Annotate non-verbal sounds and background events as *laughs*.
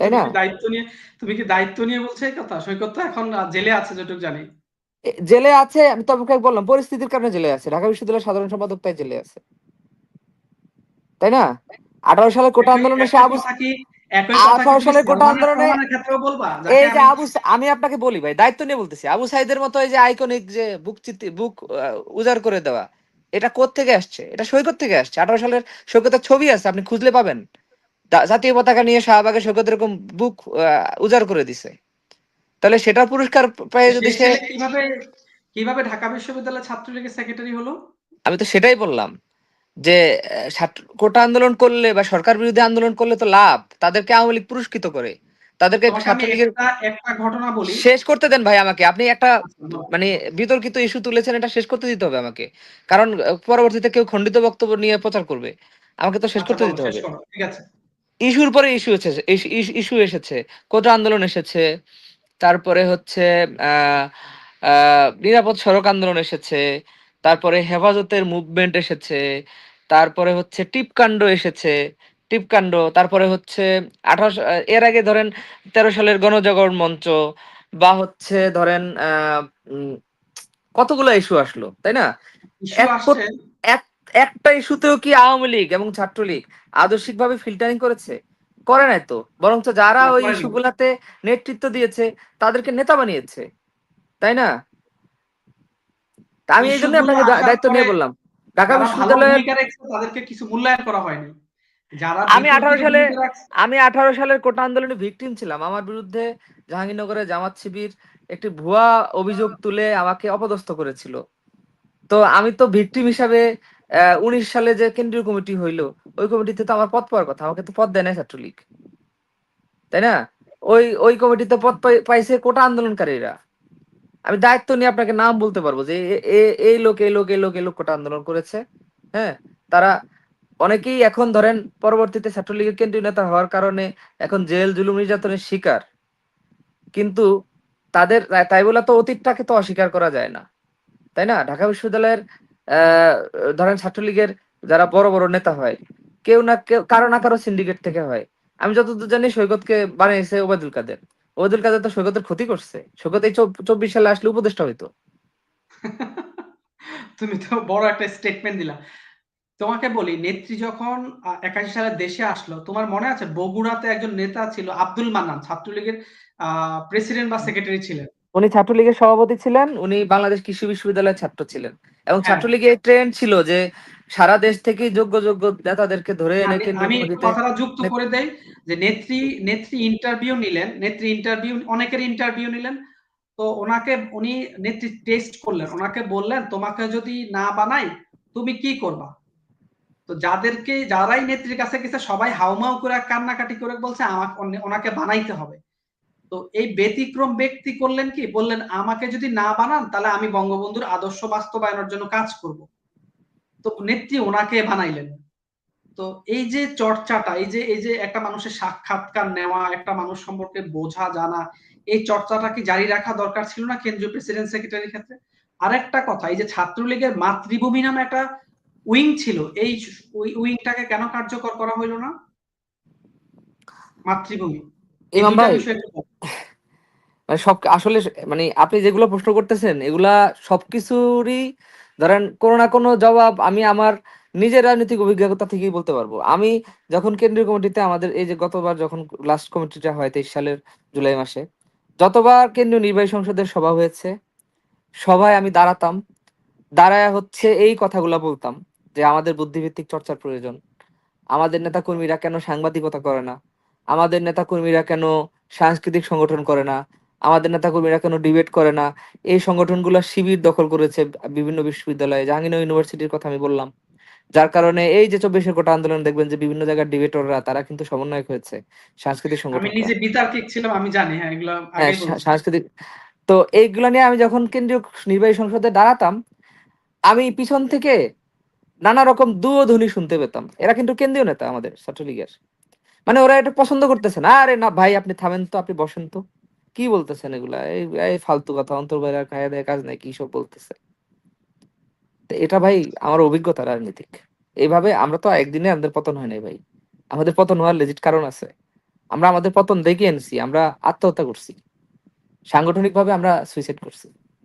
তাই না? দায়িত্ব নিয়ে তুমি কি দায়িত্ব নিয়ে বলছো এই কথা? সৈকত তো এখন জেলে আছে জানি। জেলে আছে আমি তো আপনাকে বললাম পরিস্থিতির কারণে জেলে আছে। ঢাকা বিশ্ববিদ্যালয়ের সাধারণ সম্পাদক তাই জেলে আছে। তাই না? আঠারো সালে কোটা আন্দোলনে সে আবু আঠারো সালের কোটা আন্দোলনে এই যে আবু আমি আপনাকে বলি ভাই দায়িত্ব নিয়ে বলতেছি। আবু সাইদের মতো এই যে আইকনিক যে বুক চিত্তি বুক উজাড় করে দেওয়া এটা কোথ থেকে আসছে? এটা সৈকত থেকে আসছে। আঠারো সালের সৈকতের ছবি আছে আপনি খুঁজলে পাবেন। জাতীয় পতাকা নিয়ে শাহবাগে সৈকত এরকম বুক উজাড় করে দিছে। তাহলে সেটা পুরস্কার পেয়ে যদি সে কীভাবে কীভাবে ঢাকা বিশ্ববিদ্যালয়ের ছাত্রলীগের সেক্রেটারি হলো? আমি তো সেটাই বললাম যে কোটা আন্দোলন করলে বা সরকার বিরোধী আন্দোলন করলে তো লাভ তাদেরকে আওয়ামী লীগ পুরস্কৃত করে। তাদেরকে ছাত্রলীগের একটা ঘটনা বলি। শেষ করতে দেন ভাই আমাকে আপনি একটা মানে বিতর্কিত ইস্যু তুলেছেন এটা শেষ করতে দিতে হবে আমাকে। কারণ পরবর্তীতে কেউ খণ্ডিত বক্তব্য নিয়ে প্রচার করবে। আমাকে তো শেষ আচ্ছা, করতে দিতে হবে। ঠিক আছে। ইস্যুর পরে ইস্যু এসেছে ইস্যু এসেছে কোটা আন্দোলন এসেছে তারপরে হচ্ছে নিরাপদ সড়ক আন্দোলন এসেছে তারপরে হেফাজতের মুভমেন্ট এসেছে তারপরে হচ্ছে টিপকাণ্ড এসেছে টিপকাণ্ড তারপরে হচ্ছে আঠারোশো এর আগে ধরেন তেরো সালের গণজাগরণ মঞ্চ বা হচ্ছে ধরেন কতগুলো ইস্যু আসলো তাই না? একটা ইস্যুতেও কি আওয়ামী লীগ এবং ছাত্রলীগ আদর্শিকভাবে ফিল্টারিং করেছে? করে নাই তো। বরঞ্চ যারা ওই ইস্যু গুলাতে নেতৃত্ব দিয়েছে তাদেরকে নেতা বানিয়েছে। তাই না? আমি এই জন্য আপনাকে দায়িত্ব নিয়ে বললাম। ঢাকা বিশ্ববিদ্যালয়ের তাদেরকে কিছু মূল্যায়ন করা হয়নি। যারা আমি আঠারো সালে আমি আঠারো সালের কোটা আন্দোলনে ভিকটিম ছিলাম। আমার বিরুদ্ধে জাহাঙ্গীরনগরে জামাত শিবির একটি ভুয়া অভিযোগ তুলে আমাকে অপদস্থ করেছিল। তো আমি তো ভিকটিম হিসাবে উনিশ সালে যে কেন্দ্রীয় কমিটি হইল, ওই কমিটিতে তো আমার পদ পাওয়ার কথা, আমাকে তো পদ দেয় না ছাত্রলীগ। তাই না? ওই ওই কমিটিতে পদ পাইছে কোটা আন্দোলনকারীরা। আমি দায়িত্ব নিয়ে আপনাকে নাম বলতে পারব যে এই লোক এই লোক এই লোক এই লোক কোটা আন্দোলন করেছে হ্যাঁ? তারা অনেকেই এখন ধরেন পরবর্তীতে ছাত্রলীগের কেন্দ্রীয় নেতা হওয়ার কারণে এখন জেল, জুলুম, নির্যাতনের শিকার। কিন্তু তাদের, তাই বলে তো অতীতটাকে তো অস্বীকার করা যায় না। তাই না? ঢাকা বিশ্ববিদ্যালয়ের ধরেন ছাত্রলীগের যারা বড় বড় নেতা হয় কেউ না কেউ কারও না কারও সিন্ডিকেট থেকে হয়। আমি যতদূর জানি সৈকতকে বানিয়েছে ওবায়দুল কাদের। ওবায়দুল কাদের তো সৈকতের ক্ষতি করছে। সৈকত এই চব্বিশ সালে আসলে উপদেষ্টা হইতো। *laughs* তুমি তো বড় একটা স্টেটমেন্ট দিলা। তোমাকে বলি নেত্রী যখন একাশি সালে দেশে আসলো তোমার মনে আছে বগুড়াতে একজন নেতা ছিল আব্দুল মান্নান ছাত্রলীগের প্রেসিডেন্ট বা সেক্রেটারি ছিলেন? উনি ছাত্রলীগের সভাপতি ছিলেন উনি বাংলাদেশ কৃষি বিশ্ববিদ্যালয়ের ছাত্র ছিলেন। এবং হ্যাঁ। ছাত্রলীগের ট্রেন্ড ছিল যে সারা দেশ থেকে যোগ্য যোগ্য নেতাদেরকে ধরে এনে আমি কথাটা যুক্ত করে দেই যে নেত্রী নেত্রী ইন্টারভিউ নিলেন নেত্রী ইন্টারভিউ অনেকের ইন্টারভিউ নিলেন। তো ওনাকে উনি নেত্রী টেস্ট করলেন। ওনাকে বললেন তোমাকে যদি না বানাই তুমি কি করবা? তো যাদেরকে যারাই নেত্রীর কাছে গেছে সবাই হাউমাউ করে কান্নাকাটি করে বলছে আমাকে ওনাকে বানাইতে হবে। তো এই ব্যতিক্রম ব্যক্তি করলেন কি? বললেন, আমাকে যদি না বানান, তাহলে আমি বঙ্গবন্ধুর আদর্শ বাস্তবায়নের জন্য কাজ করব। তো নেত্রী ওনাকে বানাইলেন। তো এই যে চর্চাটা, এই যে এই যে একটা মানুষের সাক্ষাৎকার নেওয়া, একটা মানুষ সম্পর্কে বোঝা, জানা, এই চর্চাটা কি জারি রাখা দরকার ছিল না কেন্দ্রীয় প্রেসিডেন্ট সেক্রেটারির ক্ষেত্রে? আরেকটা কথা, এই যে ছাত্রলীগের মাতৃভূমি নামে একটা উইং ছিল, এই উইংটাকে কেন কার্যকর করা হইল না? মাতৃভূমি। ইমাম ভাই মানে সব আসলে মানে আপনি যেগুলো প্রশ্ন করতেছেন এগুলা সবকিছুরই ধরেন কোনো না কোনো জবাব আমি আমার নিজের রাজনৈতিক অভিজ্ঞতা থেকেই বলতে পারব। আমি যখন কেন্দ্রীয় কমিটিতে আমাদের এই যে গতবার যখন লাস্ট কমিটিটা হয় তেইশ সালের জুলাই মাসে যতবার কেন্দ্রীয় নির্বাহী সংসদের সভা হয়েছে সভায় আমি দাঁড়াতাম দাঁড়ায় হচ্ছে এই কথাগুলা বলতাম যে আমাদের বুদ্ধিভিত্তিক চর্চার প্রয়োজন। আমাদের নেতা কর্মীরা কেন সাংবাদিকতা করে না? আমাদের নেতা কর্মীরা কেন সাংস্কৃতিক সংগঠন করে না? আমাদের নেতা কর্মীরা কেন ডিবেট করে না? এই সংগঠনগুলো শিবির দখল করেছে বিভিন্ন বিশ্ববিদ্যালয়ে জাহাঙ্গীরনগর ইউনিভার্সিটির কথা আমি বললাম। যার কারণে এই যে চব্বিশের কোটা আন্দোলন দেখবেন যে বিভিন্ন জায়গার ডিবেটররা তারা কিন্তু সমন্বয়ক হয়েছে সাংস্কৃতিক সংগঠন আমি নিজে বিতার্কিক ছিলাম আমি জানি হ্যাঁ এগুলো হ্যাঁ, সাংস্কৃতিক তো এইগুলা নিয়ে আমি যখন কেন্দ্রীয় নির্বাহী সংসদে দাঁড়াতাম আমি পিছন থেকে নানা রকম দুও ধ্বনি শুনতে পেতাম। এরা কিন্তু কেন্দ্রীয় নেতা আমাদের ছাত্রলীগের। মানে ওরা এটা পছন্দ করতেছে না। আরে না, ভাই, আপনি থামেন তো, আপনি বসেন তো। কি বলতেছেন এগুলা? এই ফালতু কথা অন্তর বাইরে খায় দেয় কাজ নাই, কি সব বলতেছে? এটা ভাই, আমার অভিজ্ঞতা রাজনীতিক। এইভাবে আমরা তো একদিনে আমাদের পতন হয় নাই ভাই। আমাদের পতন হওয়ার লেজিট কারণ আছে। আমরা আমাদের পতন দেখে এনেছি, আমরা আত্মহত্যা করছি। সাংগঠনিকভাবে আমরা সুইসাইড করছি।